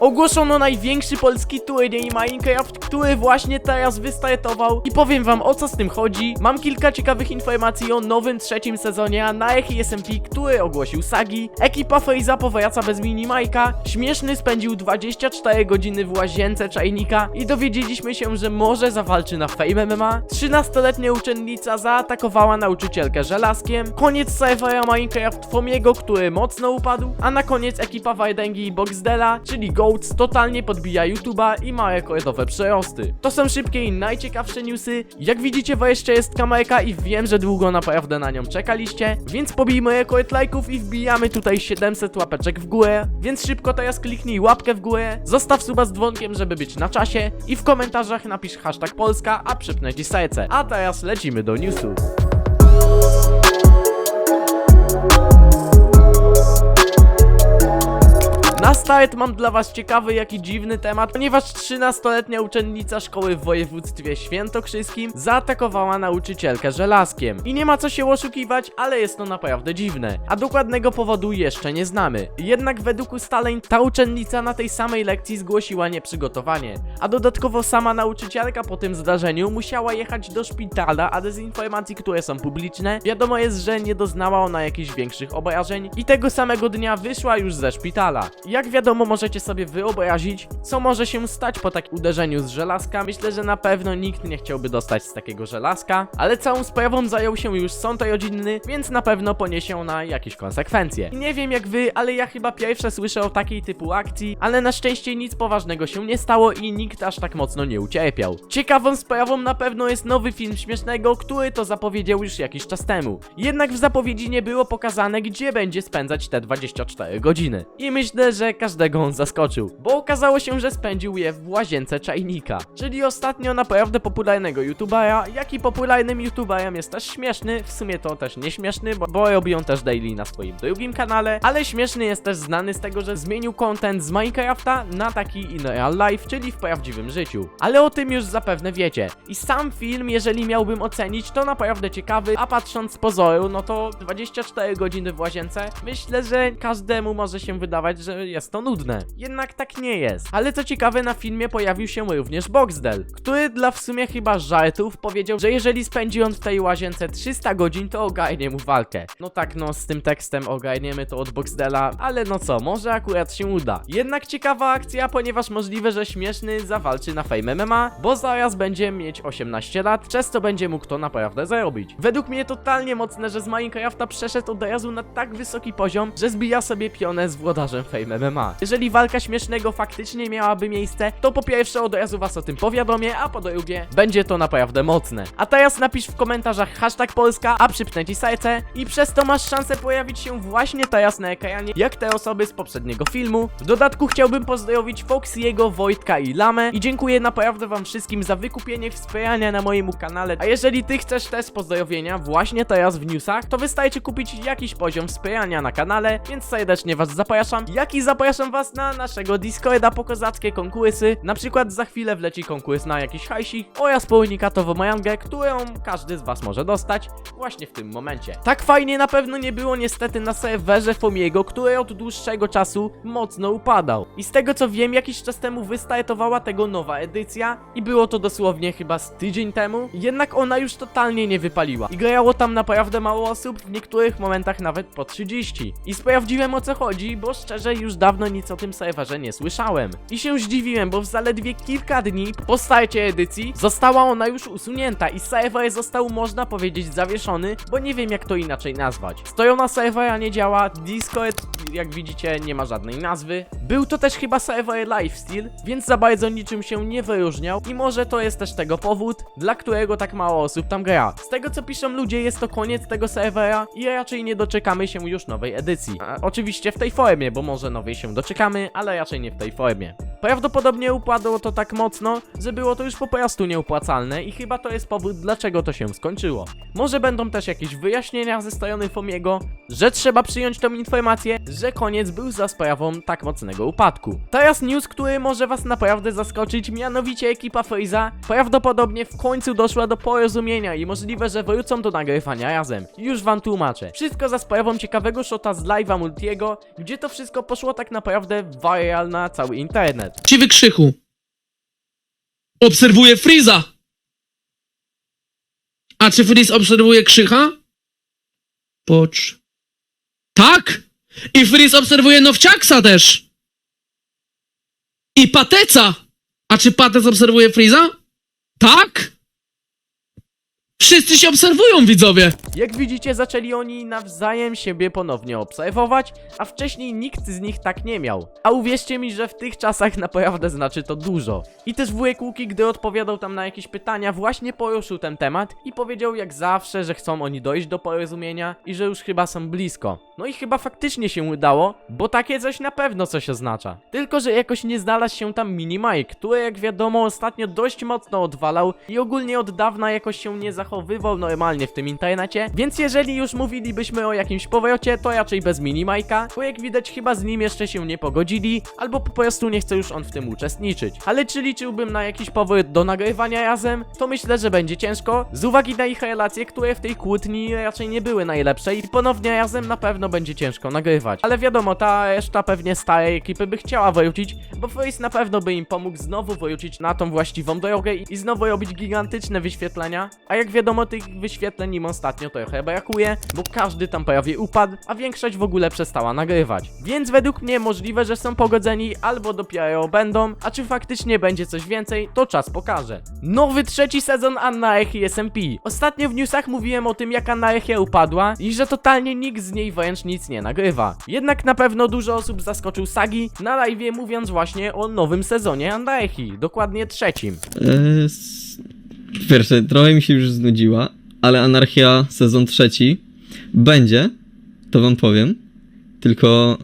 Ogłoszono największy polski turniej Minecraft, który właśnie teraz wystartował i powiem wam o co z tym chodzi. Mam kilka ciekawych informacji o nowym trzecim sezonie, na Echi SMP, który ogłosił Sagi. Ekipa Freeza powraca bez Minimajka, Śmieszny spędził 24 godziny w łazience czajnika i dowiedzieliśmy się, że może zawalczy na Fame MMA. 13-letnia uczennica zaatakowała nauczycielkę żelazkiem. Koniec serwera Minecraft Fomiego, który mocno upadł, a na koniec ekipa Wardęgi i Boxdela, czyli Goats, totalnie podbija YouTube'a i ma rekordowe przyrosty. To są szybkie i najciekawsze newsy. Jak widzicie, wreszcie jest kamerka i wiem, że długo naprawdę na nią czekaliście, więc pobijmy rekord lajków i wbijamy tutaj 700 łapeczek w górę, więc szybko teraz kliknij łapkę w górę, zostaw suba z dzwonkiem, żeby być na czasie i w komentarzach napisz hashtag Polska, a przypnę ci serce. A teraz lecimy do newsów. Na start mam dla was ciekawy, jaki dziwny temat, ponieważ 13-letnia uczennica szkoły w województwie świętokrzyskim zaatakowała nauczycielkę żelazkiem. I nie ma co się oszukiwać, ale jest to naprawdę dziwne. A dokładnego powodu jeszcze nie znamy. Jednak według ustaleń ta uczennica na tej samej lekcji zgłosiła nieprzygotowanie. A dodatkowo sama nauczycielka po tym zdarzeniu musiała jechać do szpitala, a z informacji, które są publiczne, wiadomo jest, że nie doznała ona jakichś większych obrażeń i tego samego dnia wyszła już ze szpitala. Jak wiadomo, możecie sobie wyobrazić, co może się stać po takim uderzeniu z żelazka. Myślę, że na pewno nikt nie chciałby dostać z takiego żelazka, ale całą sprawą zajął się już sąd rodzinny, więc na pewno poniesie ona jakieś konsekwencje. I nie wiem jak wy, ale ja chyba pierwsze słyszę o takiej typu akcji, ale na szczęście nic poważnego się nie stało i nikt aż tak mocno nie ucierpiał. Ciekawą sprawą na pewno jest nowy film śmiesznego, który to zapowiedział już jakiś czas temu. Jednak w zapowiedzi nie było pokazane, gdzie będzie spędzać te 24 godziny. I myślę, że każdego on zaskoczył, bo okazało się, że spędził je w łazience czajnika. Czyli ostatnio naprawdę popularnego youtubera, jak i popularnym youtuberem jest też śmieszny, w sumie to też nieśmieszny, bo, bo robi on też daily na swoim drugim kanale, ale śmieszny jest też znany z tego, że zmienił content z Minecrafta na taki in real life, czyli w prawdziwym życiu. Ale o tym już zapewne wiecie. I sam film, jeżeli miałbym ocenić, to naprawdę ciekawy, a patrząc z pozoru, no to 24 godziny w łazience, myślę, że każdemu może się wydawać, że jest to nudne. Jednak tak nie jest. Ale co ciekawe, na filmie pojawił się również Boxdel, który dla w sumie chyba żartów powiedział, że jeżeli spędzi on w tej łazience 300 godzin, to ogarnie mu walkę. No tak, no z tym tekstem ogarniemy to od Boxdela, ale no co, może akurat się uda. Jednak ciekawa akcja, ponieważ możliwe, że śmieszny zawalczy na Fame MMA, bo zaraz będzie mieć 18 lat, przez co będzie mógł to naprawdę zarobić. Według mnie totalnie mocne, że z Minecrafta przeszedł od razu na tak wysoki poziom, że zbija sobie pionę z włodarzem Fame MMA. Jeżeli walka śmiesznego faktycznie miałaby miejsce, to po pierwsze od razu was o tym powiadomię, a po drugie będzie to naprawdę mocne. A teraz napisz w komentarzach hashtag Polska, a przypnę ci serce i przez to masz szansę pojawić się właśnie teraz na ekranie, jak te osoby z poprzedniego filmu. W dodatku chciałbym pozdrowić Foxiego, Wojtka i Lamę i dziękuję naprawdę wam wszystkim za wykupienie wspierania na moim kanale. A jeżeli ty chcesz też pozdrowienia właśnie teraz w newsach, to wystarczy kupić jakiś poziom wspierania na kanale, więc serdecznie was zapraszam, jak i zapraszam was na naszego Discorda po kozackie konkursy. Na przykład za chwilę wleci konkurs na jakiś hajsik oraz po unikatową majangę, którą każdy z was może dostać właśnie w tym momencie. Tak fajnie na pewno nie było niestety na serwerze Fomiego, który od dłuższego czasu mocno upadał. I z tego co wiem, jakiś czas temu wystartowała tego nowa edycja i było to dosłownie chyba z tydzień temu, jednak ona już totalnie nie wypaliła. I grało tam naprawdę mało osób, w niektórych momentach nawet po 30. I sprawdziłem o co chodzi, bo szczerze już dawno nic o tym serwerze nie słyszałem. I się zdziwiłem, bo w zaledwie kilka dni po starcie edycji została ona już usunięta i serwer został można powiedzieć zawieszony, bo nie wiem jak to inaczej nazwać. Strona serwera nie działa, Discord jak widzicie nie ma żadnej nazwy. Był to też chyba serwer lifestyle, więc za bardzo niczym się nie wyróżniał i może to jest też tego powód, dla którego tak mało osób tam gra. Z tego co piszą ludzie jest to koniec tego serwera i raczej nie doczekamy się już nowej edycji. A, oczywiście w tej formie, bo może nowej się doczekamy, ale raczej nie w tej formie. Prawdopodobnie upadło to tak mocno, że było to już po prostu nieopłacalne i chyba to jest powód, dlaczego to się skończyło. Może będą też jakieś wyjaśnienia ze strony Fomiego, że trzeba przyjąć tą informację, że koniec był za sprawą tak mocnego upadku. Teraz news, który może was naprawdę zaskoczyć, mianowicie ekipa Freeza prawdopodobnie w końcu doszła do porozumienia i możliwe, że wrócą do nagrywania razem. Już wam tłumaczę. Wszystko za sprawą ciekawego shota z live'a Multiego, gdzie to wszystko poszło tak naprawdę viral na cały internet. Ci wykrzychu. Obserwuje Freeza. A czy Freeze obserwuje Krzycha? Pocz. Tak! I Freeze obserwuje Nowciaksa też. I Pateca. A czy Patec obserwuje Freeza? Tak! Wszyscy się obserwują, widzowie. Jak widzicie, zaczęli oni nawzajem siebie ponownie obserwować, a wcześniej nikt z nich tak nie miał. A uwierzcie mi, że w tych czasach naprawdę znaczy to dużo. I też wujek Łuki, gdy odpowiadał tam na jakieś pytania, właśnie poruszył ten temat i powiedział jak zawsze, że chcą oni dojść do porozumienia i że już chyba są blisko. No i chyba faktycznie się udało, bo takie coś na pewno coś oznacza. Tylko, że jakoś nie znalazł się tam Mini Mike, który jak wiadomo ostatnio dość mocno odwalał i ogólnie od dawna jakoś się nie zachowywał normalnie w tym internecie, więc jeżeli już mówilibyśmy o jakimś powrocie, to raczej bez Mini Mike'a, bo jak widać chyba z nim jeszcze się nie pogodzili, albo po prostu nie chce już on w tym uczestniczyć. Ale czy liczyłbym na jakiś powrót do nagrywania razem? To myślę, że będzie ciężko, z uwagi na ich relacje, które w tej kłótni raczej nie były najlepsze i ponownie razem na pewno będzie ciężko nagrywać. Ale wiadomo, ta reszta pewnie starej ekipy by chciała wrócić, bo Face na pewno by im pomógł znowu wrócić na tą właściwą drogę i znowu robić gigantyczne wyświetlenia, a jak wiadomo tych wyświetleń im ostatnio trochę brakuje, bo każdy tam prawie upadł, a większość w ogóle przestała nagrywać. Więc według mnie możliwe, że są pogodzeni albo dopiero będą, a czy faktycznie będzie coś więcej, to czas pokaże. Nowy trzeci sezon Anarchy SMP. Ostatnio w newsach mówiłem o tym jak Anarchia upadła i że totalnie nikt z niej wręcz nic nie nagrywa. Jednak na pewno dużo osób zaskoczył Sagi na live mówiąc właśnie o nowym sezonie Anarchy, dokładnie trzecim. Eee, Pierwsze, trochę mi się już znudziła, ale Anarchia sezon trzeci będzie, to wam powiem. Tylko.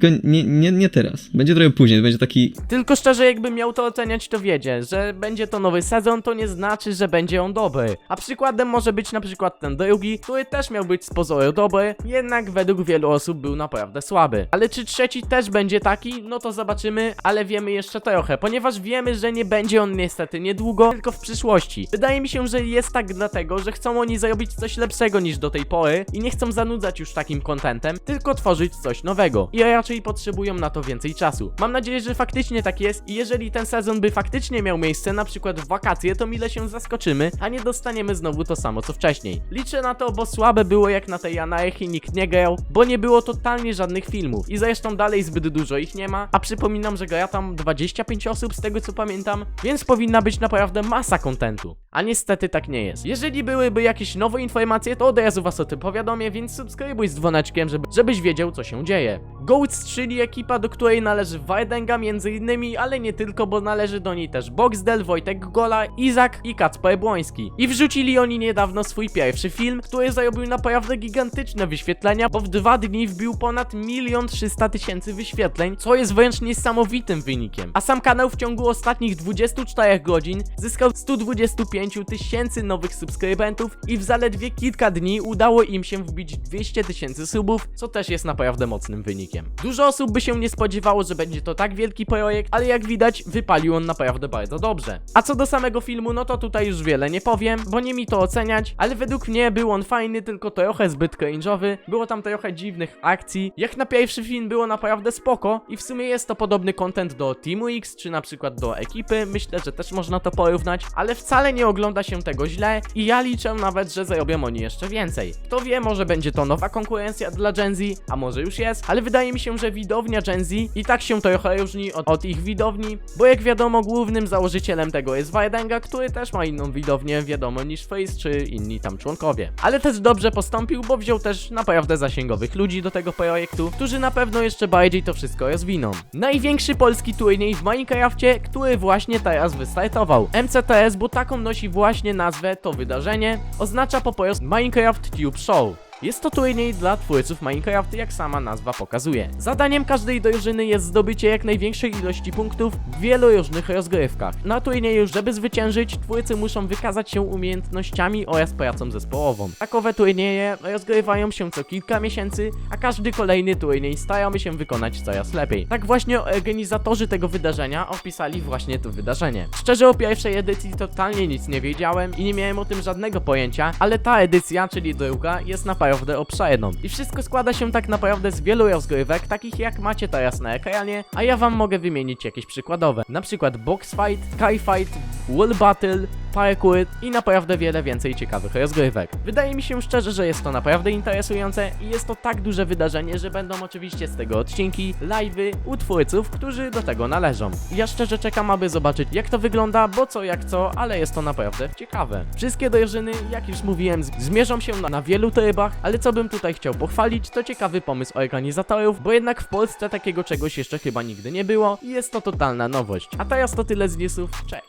Tylko nie, nie, nie teraz. Będzie trochę później, będzie taki. Tylko szczerze, jakbym miał to oceniać, to wiecie, że będzie to nowy sezon, to nie znaczy, że będzie on dobry. A przykładem może być na przykład ten drugi, który też miał być z pozoru dobry, jednak według wielu osób był naprawdę słaby. Ale czy trzeci też będzie taki? No to zobaczymy, ale wiemy jeszcze trochę, ponieważ wiemy, że nie będzie on niestety niedługo, tylko w przyszłości. Wydaje mi się, że jest tak dlatego, że chcą oni zrobić coś lepszego niż do tej pory i nie chcą zanudzać już takim kontentem, tylko tworzyć coś nowego. I raczej potrzebują na to więcej czasu. Mam nadzieję, że faktycznie tak jest i jeżeli ten sezon by faktycznie miał miejsce, na przykład w wakacje, to mile się zaskoczymy, a nie dostaniemy znowu to samo co wcześniej. Liczę na to, bo słabe było jak na tej Anarchii nikt nie grał, bo nie było totalnie żadnych filmów i zresztą dalej zbyt dużo ich nie ma, a przypominam, że gra tam 25 osób z tego co pamiętam, więc powinna być naprawdę masa kontentu. A niestety tak nie jest. Jeżeli byłyby jakieś nowe informacje, to od razu was o tym powiadomię, więc subskrybuj z dzwoneczkiem, żeby, żebyś wiedział co się dzieje. Goats, czyli ekipa, do której należy Wardenga między innymi, ale nie tylko, bo należy do niej też Boxdel, Wojtek Gola, Izak i Kacper Błoński. I wrzucili oni niedawno swój pierwszy film, który zarobił naprawdę gigantyczne wyświetlenia, bo w dwa dni wbił ponad 1 300 tysięcy wyświetleń, co jest wręcz niesamowitym wynikiem. A sam kanał w ciągu ostatnich 24 godzin zyskał 125 tysięcy nowych subskrybentów i w zaledwie kilka dni udało im się wbić 200 tysięcy subów, co też jest naprawdę mocnym wynikiem. Dużo osób by się nie spodziewało, że będzie to tak wielki projekt, ale jak widać, wypalił on naprawdę bardzo dobrze. A co do samego filmu, no to tutaj już wiele nie powiem, bo nie mi to oceniać, ale według mnie był on fajny, tylko trochę zbyt cringe'owy, było tam trochę dziwnych akcji. Jak na pierwszy film było naprawdę spoko i w sumie jest to podobny content do Teamu X, czy na przykład do ekipy, myślę, że też można to porównać, ale wcale nie ogląda się tego źle i ja liczę nawet, że zarobią oni jeszcze więcej. Kto wie, może będzie to nowa konkurencja dla Gen Z, a może już jest, ale wydaje mi się, że widownia Gen Z i tak się trochę różni od, od ich widowni, bo jak wiadomo, głównym założycielem tego jest Wardenga, który też ma inną widownię, wiadomo, niż Face czy inni tam członkowie. Ale też dobrze postąpił, bo wziął też naprawdę zasięgowych ludzi do tego projektu, którzy na pewno jeszcze bardziej to wszystko rozwiną. Największy polski turniej w Minecrafcie, który właśnie teraz wystartował. MCTS, bo taką nosi właśnie nazwę to wydarzenie, oznacza po prostu Minecraft Tube Show. Jest to turniej dla twórców Minecraft, jak sama nazwa pokazuje. Zadaniem każdej drużyny jest zdobycie jak największej ilości punktów w wielu różnych rozgrywkach. Na turnieju, żeby zwyciężyć, twórcy muszą wykazać się umiejętnościami oraz pracą zespołową. Takowe turnieje rozgrywają się co kilka miesięcy, a każdy kolejny turniej staramy się wykonać coraz lepiej. Tak właśnie organizatorzy tego wydarzenia opisali właśnie to wydarzenie. Szczerze o pierwszej edycji totalnie nic nie wiedziałem i nie miałem o tym żadnego pojęcia, ale ta edycja, czyli druga, jest naprawdę obszerną. I wszystko składa się tak naprawdę z wielu rozgrywek, takich jak macie teraz na ekranie, a ja wam mogę wymienić jakieś przykładowe. Na przykład Box Fight, Sky Fight, Wall Battle, Parkour i naprawdę wiele więcej ciekawych rozgrywek. Wydaje mi się szczerze, że jest to naprawdę interesujące i jest to tak duże wydarzenie, że będą oczywiście z tego odcinki, live'y u twórców, którzy do tego należą. Ja szczerze czekam, aby zobaczyć jak to wygląda, bo co jak co, ale jest to naprawdę ciekawe. Wszystkie drużyny, jak już mówiłem, zmierzą się na, na wielu trybach, ale co bym tutaj chciał pochwalić, to ciekawy pomysł organizatorów, bo jednak w Polsce takiego czegoś jeszcze chyba nigdy nie było i jest to totalna nowość. A teraz to tyle z newsów, cześć!